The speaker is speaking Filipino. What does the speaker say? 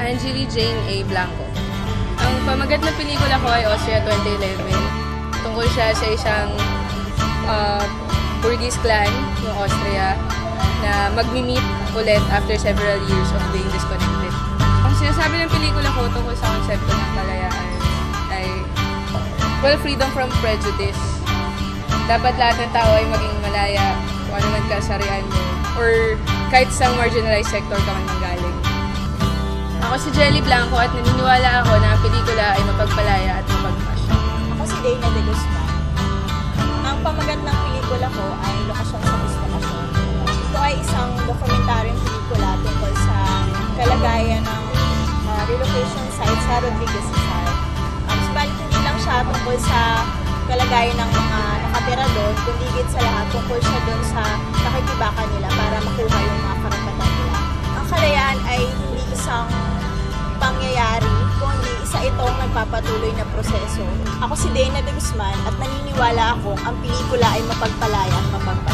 Angeli Jane A. Blanco. Ang pamagat na pelikula ko ay Austria 2011. Tungkol siya sa isang uh, Burgess clan ng Austria na magmi-meet ulit after several years of being disconnected. Ang sinasabi ng pelikula ko tungkol sa konsepto ng kalayaan ay well, freedom from prejudice. Dapat lahat ng tao ay maging malaya kung ano man kasarian mo or kahit sa marginalized sector ka man manggaling. Ako si Jelly Blanco at naniniwala ako na ang pelikula ay mapagpalaya at mapagpasya. Ako si Dana de Guzman. Ang pamagat ng pelikula ko ay Lokasyon sa Instalasyon. Ito ay isang dokumentaryong pelikula tungkol sa kalagayan ng uh, relocation site sa Rodriguez Rizal. Um, subalit hindi lang siya tungkol sa kalagayan ng mga nakatira doon, kundi sa lahat tungkol siya doon sa nakikibakan nila para makuha yung mga nagpapatuloy na proseso. Ako si Dana de Guzman at naniniwala akong ang pelikula ay mapagpalaya at bali